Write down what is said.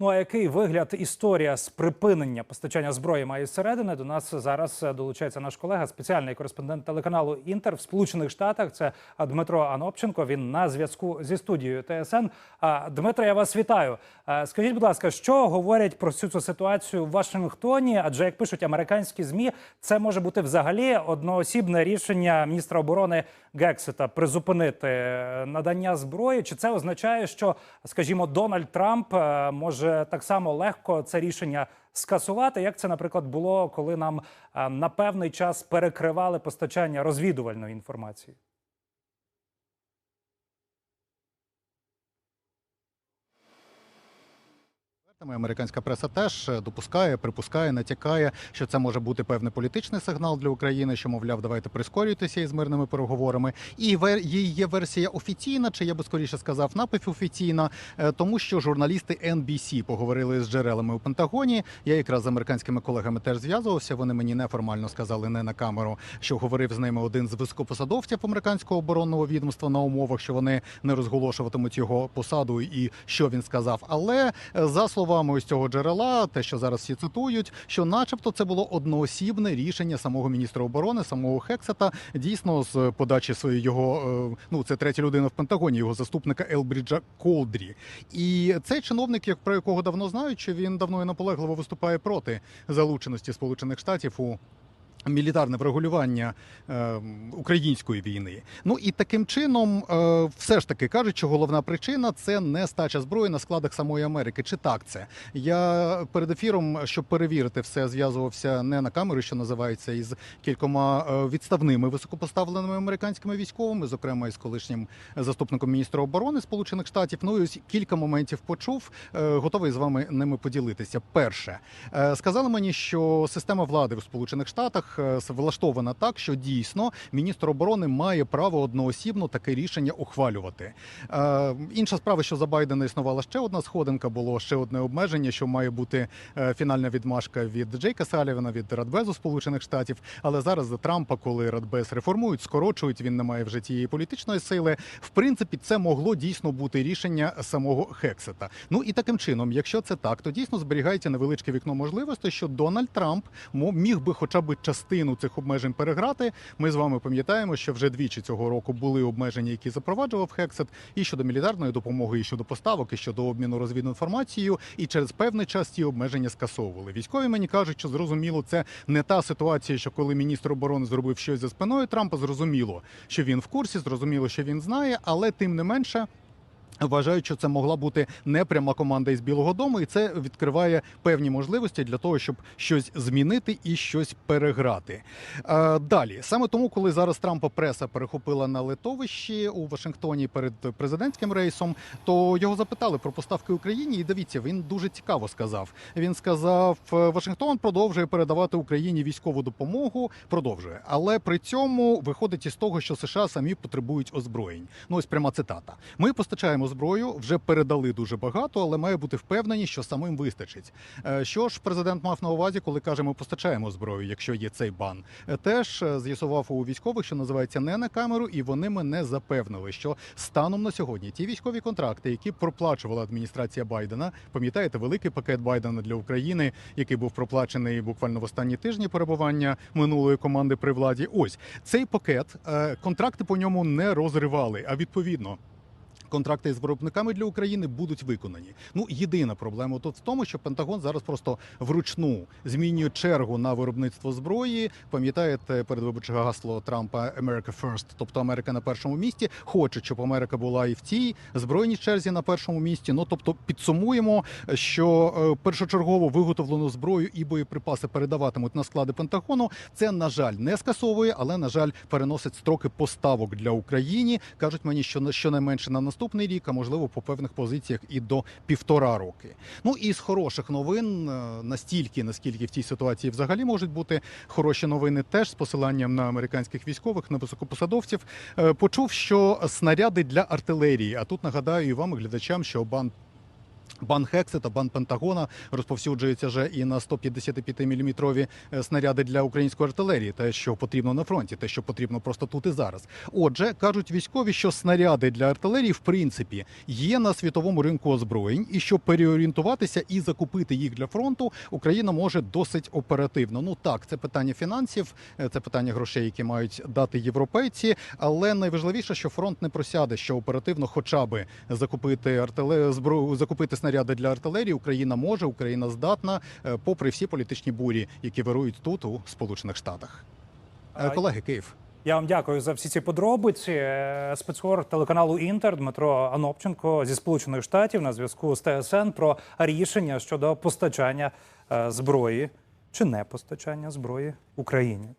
Ну а який вигляд історія з припинення постачання зброї має зсередини? До нас зараз е, долучається наш колега, спеціальний кореспондент телеканалу Інтер в Сполучених Штатах. Це Дмитро Анопченко. Він на зв'язку зі студією ТСН. Дмитро, я вас вітаю. Скажіть, будь ласка, що говорять про цю ситуацію в Вашингтоні? Адже як пишуть американські змі, це може бути взагалі одноосібне рішення міністра оборони Гексета призупинити е, надання зброї. Чи це означає, що, скажімо, Дональд Трамп е, може так само легко це рішення скасувати, як це, наприклад, було, коли нам е, на певний час перекривали постачання розвідувальної інформації? Американська преса теж е, допускає, припускає, натякає, що це може бути певний політичний сигнал для України, що мовляв, давайте прискорюйтеся із мирними переговорами. І її є версія офіційна, чи я би скоріше сказав, напівофіційна, е, тому що журналісти NBC поговорили з джерелами у Пентагоні. Я якраз з американськими колегами теж зв'язувався. Вони мені неформально сказали не на камеру, що говорив з ними один з високопосадовців американського оборонного відомства на умовах, що вони не розголошуватимуть його посаду і що він сказав. Але е, за словами ось цього джерела, те, що зараз всі цитують, що, начебто, це було одноосібне рішення самого міністра оборони, самого Хексета, дійсно з подачі своєї його е, ну це третя людина в Пентагоні, його заступника Елбріджа Колдрі. І цей чиновник, як про якого давно знають, що він давно і наполегливо виступає проти залученості Сполучених Штатів у. Мілітарне врегулювання е, української війни. Ну і таким чином, е, все ж таки кажуть, що головна причина це не стача зброї на складах самої Америки. Чи так це? Я перед ефіром, щоб перевірити все, зв'язувався не на камеру, що називається, із кількома е, відставними високопоставленими американськими військовими, зокрема із колишнім заступником міністра оборони Сполучених Штатів. Ну і ось кілька моментів почув. Е, готовий з вами ними поділитися. Перше, е, сказали мені, що система влади в Сполучених Штатах е, влаштована так, що дійсно міністр оборони має право одноосібно таке рішення ухвалювати. Е, Інша справа, що за Байдена існувала ще одна сходинка, було ще одне обмеження, що має бути е, фінальна відмашка від Джейка Салівана, від Радбезу Сполучених Штатів. Але зараз за Трампа, коли Радбез реформують, скорочують, він не має вже тієї політичної сили. В принципі, це могло дійсно бути рішення самого Хексета. Ну і таким чином, якщо це так, то дійсно зберігається невеличке вікно можливостей, що Дональд Трамп міг би хоча б частину цих обмежень переграти. Ми з вами пам'ятаємо, що вже двічі цього року були обмеження, які запроваджував Хексет, і щодо мілітарної допомоги, і щодо поставок, і щодо обміну розвідною інформацією. І через певний час ці обмеження скасовували. Військові мені кажуть, що зрозуміло, це не та ситуація, що коли міністр оборони зробив щось за спиною Трампа, зрозуміло, що він в курсі, зрозуміло, що він знає, але тим не менше. Вважають, що це могла бути непряма команда із Білого Дому, і це відкриває певні можливості для того, щоб щось змінити і щось переграти. Е, далі, саме тому, коли зараз Трампа преса перехопила на литовищі у Вашингтоні перед президентським рейсом, то його запитали про поставки Україні. І дивіться, він дуже цікаво сказав. Він сказав: «Е, Вашингтон продовжує передавати Україні військову допомогу, продовжує, але при цьому виходить із того, що США самі потребують озброєнь. Ну ось пряма цитата. Ми постачаємо зброю, вже передали дуже багато, але має бути впевнені, що самим вистачить. Е, Що ж президент мав на увазі, коли каже, ми постачаємо зброю, якщо є цей бан? Е, Теж е, з'ясував у військових, що називається не на камеру, і вони мене запевнили, що станом на сьогодні ті військові контракти, які проплачувала адміністрація Байдена, пам'ятаєте, великий пакет Байдена для України, який був проплачений буквально в останні тижні перебування минулої команди при владі. Ось цей пакет контракти по ньому не розривали, а відповідно. Контракти з виробниками для України будуть виконані. Ну єдина проблема тут в тому, що Пентагон зараз просто вручну змінює чергу на виробництво зброї. Пам'ятаєте передвиборче гасло Трампа «America First», тобто Америка на першому місці. Хоче, щоб Америка була і в цій збройній черзі на першому місці. Ну тобто підсумуємо, що е, першочергово виготовлену зброю і боєприпаси передаватимуть на склади Пентагону. Це на жаль не скасовує, але на жаль переносить строки поставок для України. кажуть мені, що на щонайменше на наступний рік, а можливо по певних позиціях і до півтора роки. Ну і з хороших новин е, настільки, наскільки в цій ситуації взагалі можуть бути хороші новини, теж з посиланням на американських військових, на високопосадовців, е, почув, що снаряди для артилерії. А тут нагадаю і вам, і глядачам, що бан Бан Хекси та бан Пентагона розповсюджується вже і на 155-мм снаряди для української артилерії, те, що потрібно на фронті, те, що потрібно просто тут і зараз. Отже, кажуть військові, що снаряди для артилерії в принципі є на світовому ринку озброєнь, і щоб переорієнтуватися і закупити їх для фронту, Україна може досить оперативно. Ну так, це питання фінансів, е, це питання грошей, які мають дати європейці. Але найважливіше, що фронт не просяде, що оперативно, хоча би закупити артиле... зброю, закупити снаряди для артилерії. Україна може, Україна здатна, е, попри всі політичні бурі, які вирують тут у Сполучених Штатах. Е, Колеги, Київ. Я вам дякую за всі ці подробиці. Е, Спецгор телеканалу Інтер Дмитро Анопченко зі Сполучених Штатів на зв'язку з ТСН про рішення щодо постачання зброї чи не постачання зброї Україні.